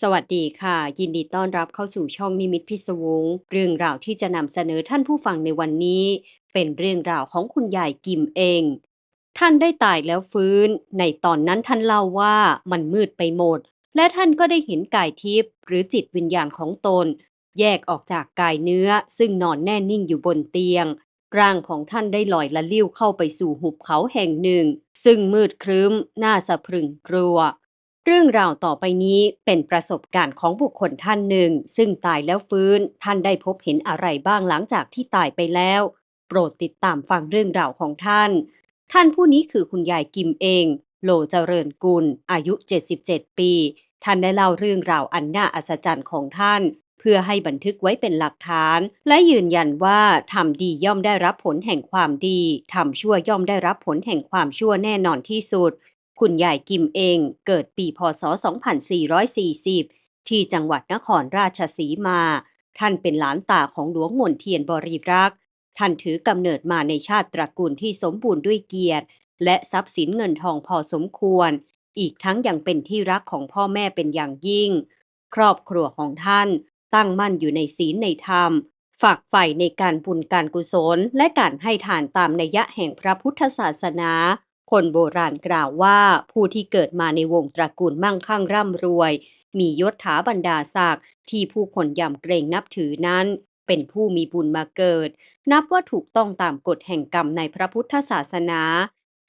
สวัสดีค่ะ ยินดีต้อนรับเข้าสู่ช่องนิมิตพิศวง เรื่องราวที่จะนำเสนอท่านผู้ฟังในวันนี้ เป็นเรื่องราวของคุณยายกิมเอง ท่านได้ตายแล้วฟื้น ในตอนนั้นท่านเล่าว่ามันมืดไปหมด และท่านก็ได้เห็นกายทิพย์หรือจิตวิญญาณของตน แยกออกจากกายเนื้อ ซึ่งนอนแน่นิ่งอยู่บนเตียง ร่างของท่านได้ลอยละลิ้วเข้าไปสู่หุบเขาแห่งหนึ่ง ซึ่งมืดครึ้มน่าสะพรึงกลัว เรื่องราวต่อไปนี้เป็นประสบการณ์ของบุคคลท่านหนึ่ง ซึ่งตายแล้วฟื้น ท่านได้พบเห็นอะไรบ้างหลังจากที่ตายไปแล้ว โปรดติดตามฟังเรื่องราวของท่าน ท่านผู้นี้คือคุณยายกิมเอง โลเจริญกุล อายุ 77 ปี ท่านได้เล่าเรื่องราวอันน่าอัศจรรย์ของท่าน เพื่อให้บันทึกไว้เป็นหลักฐาน และยืนยันว่าทำดีย่อมได้รับผลแห่งความดีทำชั่วย่อมได้รับผลแห่งความชั่วแน่นอนที่สุด คุณยายกิมเองเกิดปีพศ 2440 ที่จังหวัดนครราชสีมา ท่านเป็นหลานตาของหลวงมนเทียนบริรักษ์ ท่านถือกำเนิดมาในชาติตระกูลที่สมบูรณ์ด้วยเกียรติ และทรัพย์สินเงินทองพอสมควร อีกทั้งยังเป็นที่รักของพ่อแม่เป็นอย่างยิ่ง ครอบครัวของท่านตั้งมั่นอยู่ในศีลในธรรม ฝากใฝ่ในการบุญการกุศล และการให้ทานตามนัยยะแห่งพระพุทธศาสนา คนโบราณกล่าวว่าผู้ที่เกิดมาในวงตระกูลมั่งคั่งร่ำรวย มียศถาบรรดาศักดิ์ที่ผู้คนยำเกรงนับถือนั้น เป็นผู้มีบุญมาเกิด นับว่าถูกต้องตามกฎแห่งกรรมในพระพุทธศาสนา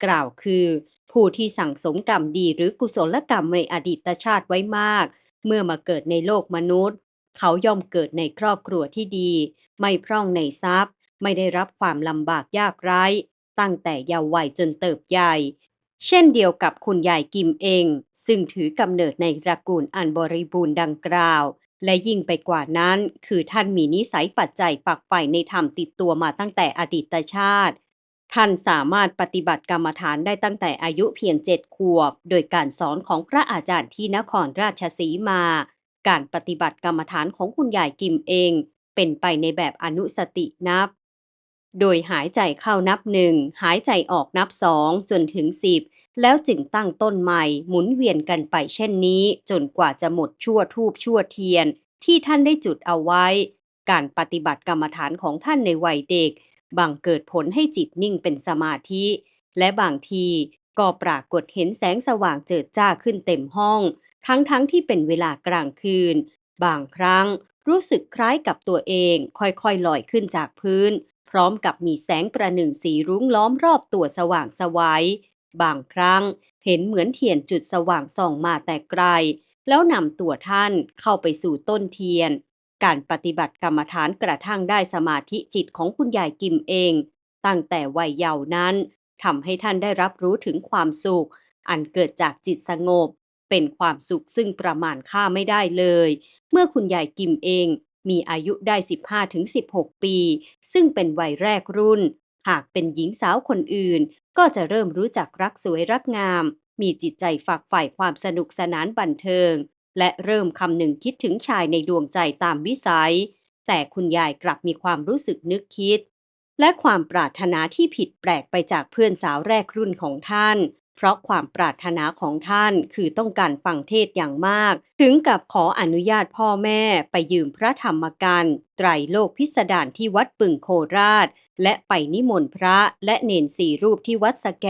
กล่าวคือ ผู้ที่สั่งสมกรรมดีหรือกุศลกรรมในอดีตชาติไว้มาก เมื่อมาเกิดในโลกมนุษย์ เขาย่อมเกิดในครอบครัวที่ดี ไม่พร่องในทรัพย์ ไม่ได้รับความลำบากยากไร้ ตั้งแต่เยาว์วัยจนเติบใหญ่ เช่นเดียวกับคุณยายกิมเอง ซึ่งถือกำเนิดในตระกูลอันบริบูรณ์ดังกล่าว และยิ่งไปกว่านั้น คือท่านมีนิสัยปัจจัยปักใฝ่ในธรรมติดตัวมาตั้งแต่อดีตชาติ ท่านสามารถปฏิบัติกรรมฐานได้ตั้งแต่อายุเพียงเจ็ดขวบ โดยการสอนของพระอาจารย์ที่นครราชสีมา การปฏิบัติกรรมฐานของคุณยายกิมเองเป็นไปในแบบอนุสตินับ โดยหายใจเข้านับหนึ่งหายใจออกนับสองจนถึงสิบแล้วจึงตั้งต้นใหม่หมุนเวียนกันไปเช่นนี้จนกว่าจะหมดชั่วทูบชั่วเทียน ที่ท่านได้จุดเอาไว้ การปฏิบัติกรรมฐานของท่านในวัยเด็กบางเกิดผลให้จิตนิ่งเป็นสมาธิ และบางทีก็ปรากฏเห็นแสงสว่างเจิดจ้าขึ้นเต็มห้อง ทั้งๆทที่เป็นเวลากลางคืน บางครั้งรู้สึกคล้ายกับตัวเองค่อยๆลอยขึ้นจากพื้น พร้อมกับมีแสงประหนึ่งสีรุ้งล้อมรอบตัวสว่างสวยัยบางครั้งเห็นเหมือนเทียนจุดสว่างส่องมาแต่ไกล แล้วนำตัวท่านเข้าไปสู่ต้นเทียน การปฏิบัติกรรมฐานกระทั่งได้สมาธิจิตของคุณยายกิมเอง ตั้งแต่วัยเยาว์นั้นทำให้ท่านได้รับรู้ถึงความสุข อันเกิดจากจิตสงบ เป็นความสุขซึ่งประมาณค่าไม่ได้เลย เมื่อคุณยายกิมเอง มีอายุได้ 15-16 ปี ซึ่งเป็นวัยแรกรุ่น หากเป็นหญิงสาวคนอื่น ก็จะเริ่มรู้จักรักสวยรักงาม มีจิตใจฝักใฝ่ความสนุกสนานบันเทิง และเริ่มคำหนึ่งคิดถึงชายในดวงใจตามวิสัย แต่คุณยายกลับมีความรู้สึกนึกคิด และความปรารถนาที่ผิดแปลกไปจากเพื่อนสาวแรกรุ่นของท่าน เพราะความปรารถนาของท่านคือต้องการฟังเทศอย่างมาก ถึงกับขออนุญาตพ่อแม่ไปยืมพระธรรมกันไตรโลกพิสดารที่วัดปึงโคราช และไปนิมนต์พระและเนนสี่รูปที่วัดสแก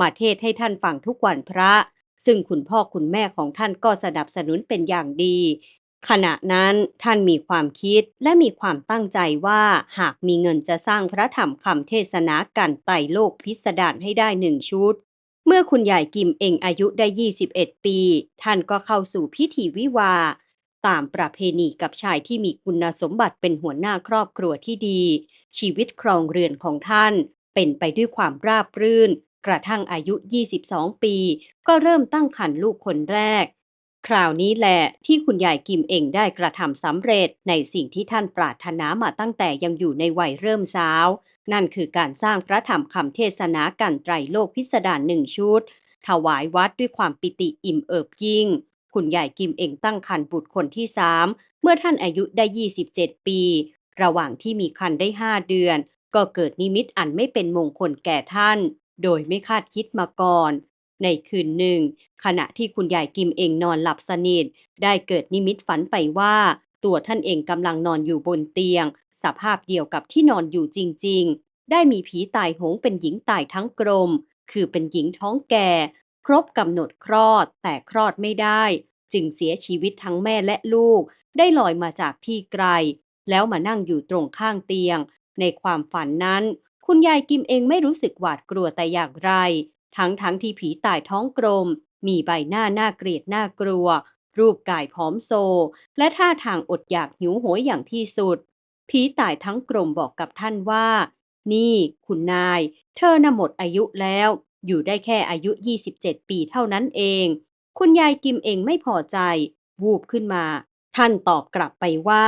มาเทศให้ท่านฟังทุกวันพระ ซึ่งคุณพ่อคุณแม่ของท่านก็สนับสนุนเป็นอย่างดี ขณะนั้นท่านมีความคิดและมีความตั้งใจว่าหากมีเงินจะสร้างพระธรรมคำเทศนากันไตรโลกพิสดารให้ได้หนึ่งชุด เมื่อคุณยายกิมเองอายุได้ 21 ปี ท่านก็เข้าสู่พิธีวิวา ตามประเพณีกับชายที่มีคุณสมบัติเป็นหัวหน้าครอบครัวที่ดี ชีวิตครองเรือนของท่าน เป็นไปด้วยความราบรื่น กระทั่งอายุ 22 ปี ก็เริ่มตั้งครรภ์ลูกคนแรก คราวนี้แหละที่คุณยายกิมเองได้กระทำสำเร็จในสิ่งที่ท่านปรารถนามาตั้งแต่ยังอยู่ในวัยเริ่มสาว นั่นคือการสร้างพระธรรมคำเทศนากันไตรโลกพิสดารหนึ่งชุด ถวายวัดด้วยความปิติอิ่มเอิบยิ่ง คุณยายกิมเองตั้งครรภ์บุตรคนที่สามเมื่อท่านอายุได้ 27 ปี ระหว่างที่มีครรภ์ได้ 5 เดือน ก็เกิดนิมิตอันไม่เป็นมงคลแก่ท่าน โดยไม่คาดคิดมาก่อน ในคืนหนึ่ง ขณะที่คุณยายกิมเองนอนหลับสนิท ได้เกิดนิมิตฝันไปว่า ตัวท่านเองกำลังนอนอยู่บนเตียง สภาพเดียวกับที่นอนอยู่จริง ๆ ได้มีผีตายโหงเป็นหญิงตายทั้งกลม คือเป็นหญิงท้องแก่ ครบกำหนดคลอดแต่คลอดไม่ได้ จึงเสียชีวิตทั้งแม่และลูก ได้ลอยมาจากที่ไกล แล้วมานั่งอยู่ตรงข้างเตียง ในความฝันนั้นคุณยายกิมเองไม่รู้สึกหวาดกลัวแต่อย่างไร ทั้งทั้งที่ผีตายท้องกลม มีใบหน้าน่าเกลียดน่ากลัว รูปกายผอมโซ และท่าทางอดอยากหิวโหยอย่างที่สุด ผีตายทั้งกลมบอกกับท่านว่า นี่ คุณนาย เธอน่ะหมดอายุแล้ว อยู่ได้แค่อายุ 27 ปีเท่านั้นเอง คุณยายกิมเองไม่พอใจ วูบขึ้นมา ท่านตอบกลับไปว่า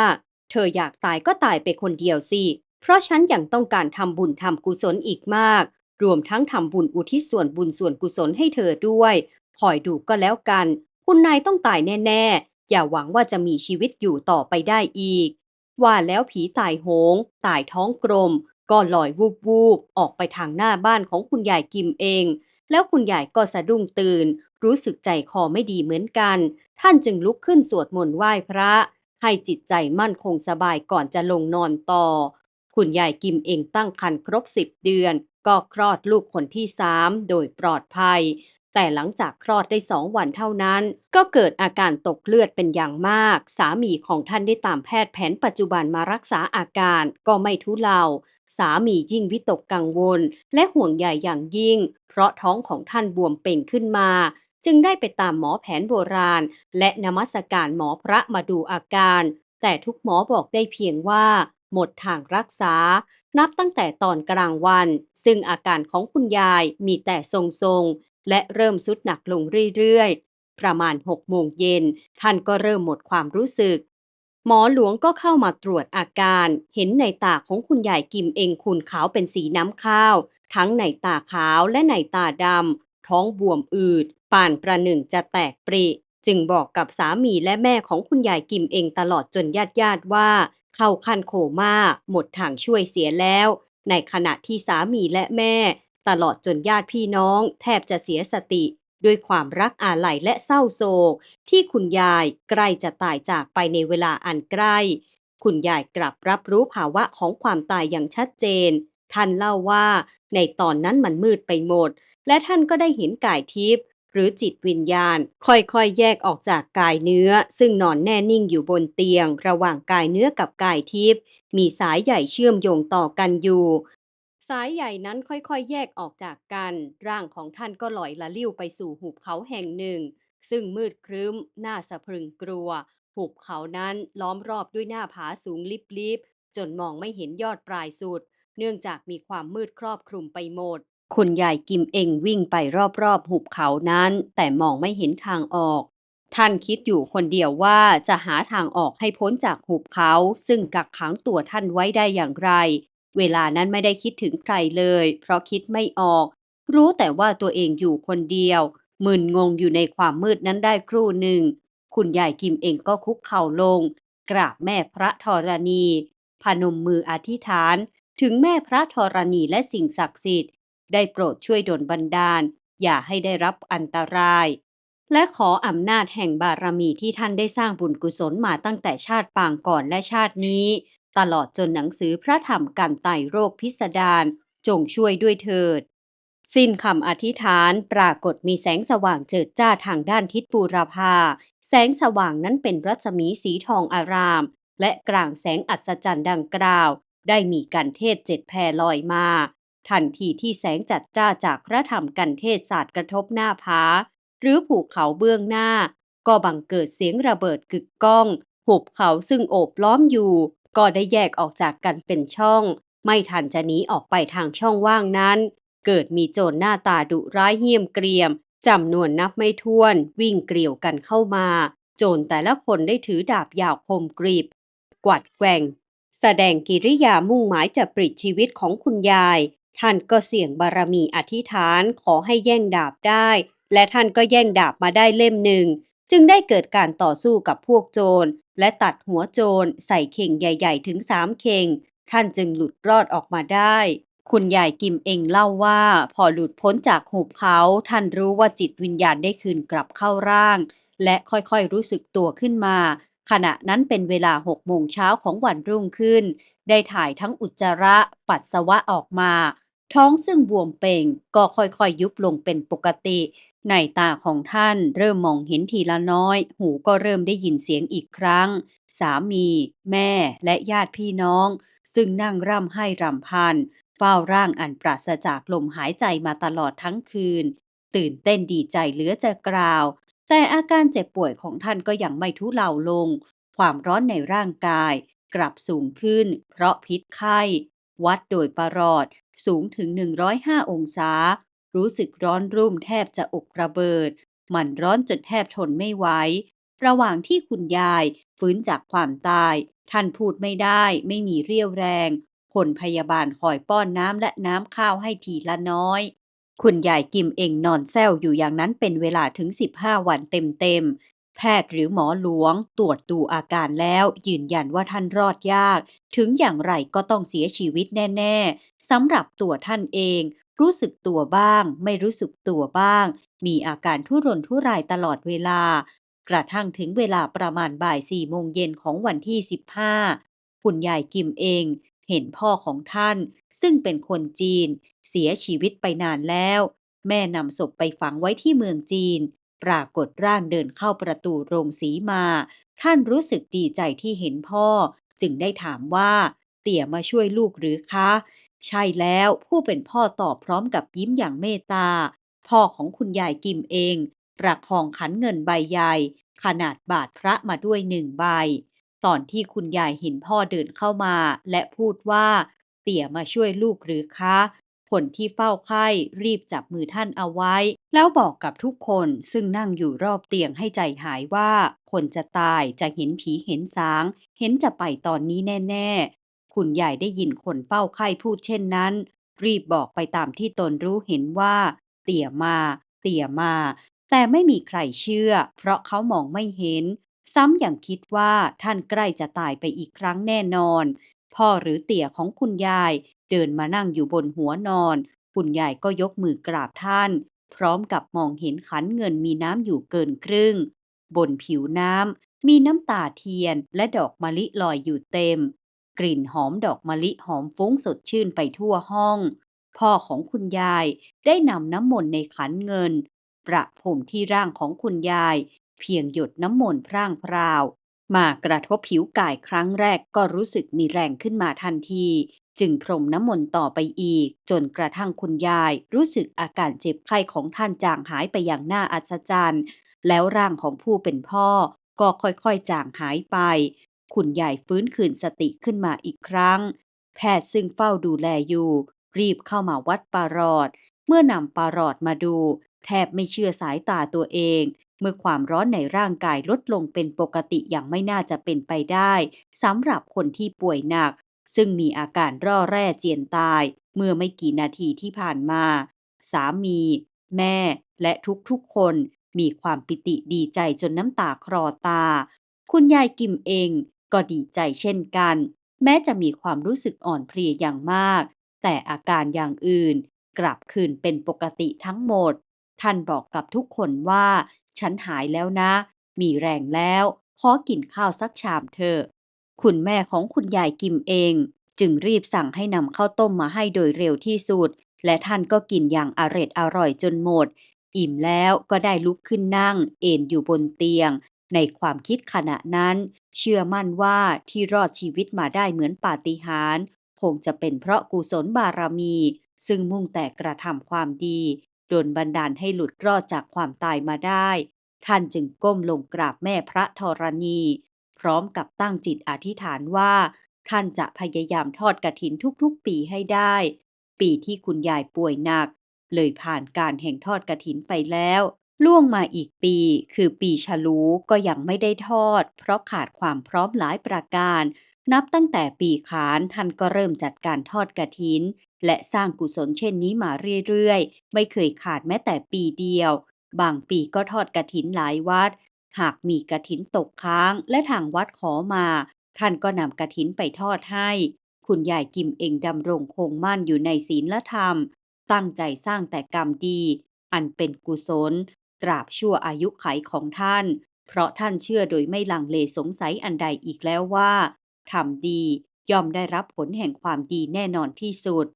เธออยากตายก็ตายไปคนเดียวสิ เพราะฉันยังต้องการทำบุญทำกุศลอีกมาก รวมทั้งทำบุญอุทิศส่วนบุญส่วนกุศลให้เธอด้วยคอยดูก็แล้วกัน คุณนายต้องตายแน่ ๆ อย่าหวังว่าจะมีชีวิตอยู่ต่อไปได้อีก ว่าแล้วผีตายโหง ตายท้องกลม ก็ลอยวูบวูบๆออกไปทางหน้าบ้านของคุณยายกิมเอง แล้วคุณยายก็สะดุ้งตื่น รู้สึกใจคอไม่ดีเหมือนกัน ท่านจึงลุกขึ้นสวดมนต์ไหว้พระ ให้จิตใจมั่นคงสบายก่อนจะลงนอนต่อ คุณยายกิมเองตั้งครรภ์ครบสิบเดือน ก็คลอดลูกคนที่สามโดยปลอดภัย แต่หลังจากคลอดได้สองวันเท่านั้น ก็เกิดอาการตกเลือดเป็นอย่างมาก สามีของท่านได้ตามแพทย์แผนปัจจุบันมารักษาอาการก็ไม่ทุเลา สามียิ่งวิตกกังวล และห่วงใยอย่างยิ่ง เพราะท้องของท่านบวมเป่งขึ้นมาจึงได้ไปตามหมอแผนโบราณ และนมัสการหมอพระมาดูอาการ แต่ทุกหมอบอกได้เพียงว่า หมดทางรักษา นับตั้งแต่ตอนกลางวัน ซึ่งอาการของคุณยายมีแต่ทรงๆ และเริ่มสุดหนักลงเรื่อยๆ ประมาณ6โมงเย็น ท่านก็เริ่มหมดความรู้สึก หมอหลวงก็เข้ามาตรวจอาการ เห็นในตาของคุณยายกิมเองขุ่นขาวเป็นสีน้ำข้าว ทั้งในตาขาวและในตาดำ ท้องบวมอืด ป่านประหนึ่งจะแตกปริจึงบอกกับสามีและแม่ของคุณยายกิมเองตลอดจนญาติญาติๆว่า เข้าขั้นโคม่าหมดทางช่วยเสียแล้ว ในขณะที่สามีและแม่ ตลอดจนญาติพี่น้อง แทบจะเสียสติ ด้วยความรักอาลัยและเศร้าโศก ที่คุณยายใกล้จะตายจากไปในเวลาอันใกล้ คุณยายกลับรับรู้ภาวะของความตายอย่างชัดเจน ท่านเล่าว่าในตอนนั้นมันมืดไปหมด และท่านก็ได้เห็นกายทิพย์ หรือจิตวิญญาณ ค่อยๆ แยกออกจากกายเนื้อ ซึ่งนอนแน่นิ่งอยู่บนเตียง ระหว่างกายเนื้อกับกายทิพย์มีสายใหญ่เชื่อมโยงต่อกันอยู่ สายใหญ่นั้นค่อยๆ แยกออกจากกัน ร่างของท่านก็ลอยละลิ้วไปสู่หุบเขาแห่งหนึ่ง ซึ่งมืดครึ้ม น่าสะพรึงกลัว หุบเขานั้นล้อมรอบด้วยหน้าผาสูงลิบๆจนมองไม่เห็นยอดปลายสุด เนื่องจากมีความมืดครอบคลุมไปหมด คุณยายกิมเองวิ่งไปรอบๆ หุบเขานั้น แต่มองไม่เห็นทางออก ท่านคิดอยู่คนเดียวว่าจะหาทางออกให้พ้นจากหุบเขา ซึ่งกักขังตัวท่านไว้ได้อย่างไร เวลานั้นไม่ได้คิดถึงใครเลย เพราะคิดไม่ออก รู้แต่ว่าตัวเองอยู่คนเดียวมึนงงอยู่ในความมืดนั้นได้ครู่หนึ่ง คุณยายกิมเองก็คุกเข่าลง กราบแม่พระธรณี พนมมืออธิษฐาน ถึงแม่พระธรณีและสิ่งศักดิ์สิทธิ์ ได้โปรดช่วยดลบันดาล อย่าให้ได้รับอันตราย และขออำนาจแห่งบารมีที่ท่านได้สร้างบุญกุศลมาตั้งแต่ชาติปางก่อนและชาตินี้ ตลอดจนหนังสือพระธรรมกันไต่โรคพิสดารจงช่วยด้วยเถิด สิ้นคำอธิษฐานปรากฏมีแสงสว่างเจิดจ้าทางด้านทิศบูรพาแสงสว่างนั้นเป็นรัศมีสีทองอาราม และกลางแสงอัศจรรย์ดังกล่าว ได้มีกันเทศเจ็ดแผ่ลอยมา ทันทีที่แสงจัดจ้าจากพระธรรมกันเทศศาสตร์กระทบหน้าผาหรือภูเขาเบื้องหน้า ก็บังเกิดเสียงระเบิดกึกก้อง หุบเขาซึ่งโอบล้อมอยู่ ก็ได้แยกออกจากกันเป็นช่อง ไม่ทันจะหนีออกไปทางช่องว่างนั้น เกิดมีโจรหน้าตาดุร้ายเหี้ยมเกรียมจำนวนนับไม่ถ้วน วิ่งเกลียวกันเข้ามา โจรแต่ละคนได้ถือดาบยาวคมกรีบ กวัดแกว่ง แสดงกิริยามุ่งหมายจะปลิดชีวิตของคุณยาย ท่านก็เสี่ยงบารมีอธิษฐานขอให้แย่งดาบได้ และท่านก็แย่งดาบมาได้เล่มหนึ่ง จึงได้เกิดการต่อสู้กับพวกโจร และตัดหัวโจรใส่เข่งใหญ่ ๆ ถึงสามเข่ง ท่านจึงหลุดรอดออกมาได้ คุณยายกิมเองเล่าว่า พอหลุดพ้นจากหุบเขา ท่านรู้ว่าจิตวิญญาณได้คืนกลับเข้าร่าง และค่อยๆรู้สึกตัวขึ้นมา ขณะนั้นเป็นเวลาหกโมงเช้าของวันรุ่งขึ้น ได้ถ่ายทั้งอุจจาระปัสสาวะออกมา ท้องซึ่งบวมเป่งก็ค่อยๆยุบลงเป็นปกติ ในตาของท่านเริ่มมองเห็นทีละน้อย หูก็เริ่มได้ยินเสียงอีกครั้ง สามี แม่และญาติพี่น้อง ซึ่งนั่งร่ำไห้รำพันเฝ้าร่างอันปราศจากลมหายใจมาตลอดทั้งคืน ตื่นเต้นดีใจเหลือจะกล่าว แต่อาการเจ็บป่วยของท่านก็ยังไม่ทุเลาลง ความร้อนในร่างกาย กลับสูงขึ้น เพราะพิษไข้ วัดโดยประหลอดสูงถึง 105 องศา รู้สึกร้อนรุ่มแทบจะอกระเบิด มันร้อนจนแทบทนไม่ไหว ระหว่างที่คุณยายฟื้นจากความตาย ท่านพูดไม่ได้ ไม่มีเรี่ยวแรง คนพยาบาลคอยป้อนน้ำและน้ำข้าวให้ทีละน้อย คุณยายกิมเองนอนแซวอยู่อย่างนั้นเป็นเวลาถึง 15 วันเต็ม แพทย์หรือหมอหลวง ตรวจดูอาการแล้ว ยืนยันว่าท่านรอดยาก ถึงอย่างไรก็ต้องเสียชีวิตแน่ ๆสำหรับตัวท่านเอง รู้สึกตัวบ้าง ไม่รู้สึกตัวบ้าง มีอาการทุรนทุรายตลอดเวลา กระทั่งถึงเวลาประมาณบ่ายสี่โมงเย็นของวันที่ 15คุณยายกิมเอง เห็นพ่อของท่าน ซึ่งเป็นคนจีน เสียชีวิตไปนานแล้ว แม่นำศพไปฝังไว้ที่เมืองจีน ปรากฏร่างเดินเข้าประตูโรงสีมา ท่านรู้สึกดีใจที่เห็นพ่อ จึงได้ถามว่า เตี่ยมาช่วยลูกหรือคะ ใช่แล้วผู้เป็นพ่อตอบพร้อมกับยิ้มอย่างเมตตา พ่อของคุณยายกิมเอง ประคองขันเงินใบใหญ่ ขนาดบาทพระมาด้วยหนึ่งใบ ตอนที่คุณยายเห็นพ่อเดินเข้ามา และพูดว่า เตี่ยมาช่วยลูกหรือคะ คนที่เฝ้าไข้รีบจับมือท่านเอาไว้ แล้วบอกกับทุกคนซึ่งนั่งอยู่รอบเตียงให้ใจหายว่า คนจะตายจะเห็นผีเห็นสาง เห็นจะไปตอนนี้แน่ ๆ คุณยายได้ยินคนเฝ้าไข้พูดเช่นนั้น รีบบอกไปตามที่ตนรู้เห็นว่า เตี่ยมา เตี่ยมา แต่ไม่มีใครเชื่อ เพราะเขามองไม่เห็น ซ้ำอย่างคิดว่าท่านใกล้จะตายไปอีกครั้งแน่นอน พ่อหรือเตี่ยของคุณยาย เดินมานั่งอยู่บนหัวนอน คุณยายก็ยกมือกราบท่าน พร้อมกับมองเห็นขันเงินมีน้ำอยู่เกินครึ่ง บนผิวน้ำมีน้ำตาเทียนและดอกมะลิลอยอยู่เต็ม กลิ่นหอมดอกมะลิหอมฟุ้งสดชื่นไปทั่วห้อง พ่อของคุณยายได้นำน้ำมนต์ในขันเงิน ประพรมที่ร่างของคุณยาย เพียงหยดน้ำมนต์พร่างพราวมากระทบผิวกายครั้งแรกก็รู้สึกมีแรงขึ้นมาทันที จึงพรมน้ำมนต์ต่อไปอีก จนกระทั่งคุณยาย รู้สึกอาการเจ็บไข้ของท่านจางหายไปอย่างน่าอัศจรรย์ แล้วร่างของผู้เป็นพ่อ ก็ค่อยๆจางหายไป คุณยายฟื้นคืนสติขึ้นมาอีกครั้ง แพทย์ซึ่งเฝ้าดูแลอยู่ รีบเข้ามาวัดปารอด เมื่อนำปารอดมาดู แทบไม่เชื่อสายตาตัวเองเมื่อความร้อนในร่างกายลดลงเป็นปกติอย่างไม่น่าจะเป็นไปได้สำหรับคนที่ป่วยหนัก ซึ่งมีอาการร่อแร่เจียนตาย เมื่อไม่กี่นาทีที่ผ่านมา สามี แม่ และทุกๆคนมีความปิติดีใจจนน้ำตาคลอตา คุณยายกิมเองก็ดีใจเช่นกัน แม้จะมีความรู้สึกอ่อนเพลียอย่างมาก แต่อาการอย่างอื่น กลับคืนเป็นปกติทั้งหมด ท่านบอกกับทุกคนว่า ฉันหายแล้วนะ มีแรงแล้ว ขอกินข้าวสักชามเถอะ คุณแม่ของคุณยายกิมเอง จึงรีบสั่งให้นำข้าวต้มมาให้โดยเร็วที่สุด และท่านก็กินอย่างอร็ดอร่อยจนหมด อิ่มแล้วก็ได้ลุกขึ้นนั่ง เอนอยู่บนเตียง ในความคิดขณะนั้น เชื่อมั่นว่าที่รอดชีวิตมาได้เหมือนปาฏิหาริย์คงจะเป็นเพราะกุศลบารมี ซึ่งมุ่งแต่กระทำความดีโดนบันดาลให้หลุดรอดจากความตายมาได้ ท่านจึงก้มลงกราบแม่พระธรณี พร้อมกับตั้งจิตอธิษฐานว่า ท่านจะพยายามทอดกระถินทุกๆ ปีให้ได้ ปีที่คุณยายป่วยหนัก เลยผ่านการแห่งทอดกระถินไปแล้ว ล่วงมาอีกปี คือปีฉลูก็ยังไม่ได้ทอด เพราะขาดความพร้อมหลายประการ นับตั้งแต่ปีขานท่านก็เริ่มจัดการทอดกระถิน และสร้างกุศลเช่นนี้มาเรื่อยๆ ไม่เคยขาดแม้แต่ปีเดียว บางปีก็ทอดกระถินหลายวัด หากมีกระถินตกค้างและทางวัดขอมา ท่านก็นำกระถินไปทอดให้ คุณยายกิมเองดำรงคงมั่นอยู่ในศีลธรรม ตั้งใจสร้างแต่กรรมดี อันเป็นกุศล ตราบชั่วอายุไขของท่าน เพราะท่านเชื่อโดยไม่ลังเลสงสัยอันใดอีกแล้วว่าทำดีย่อมได้รับผลแห่งความดีแน่นอนที่สุด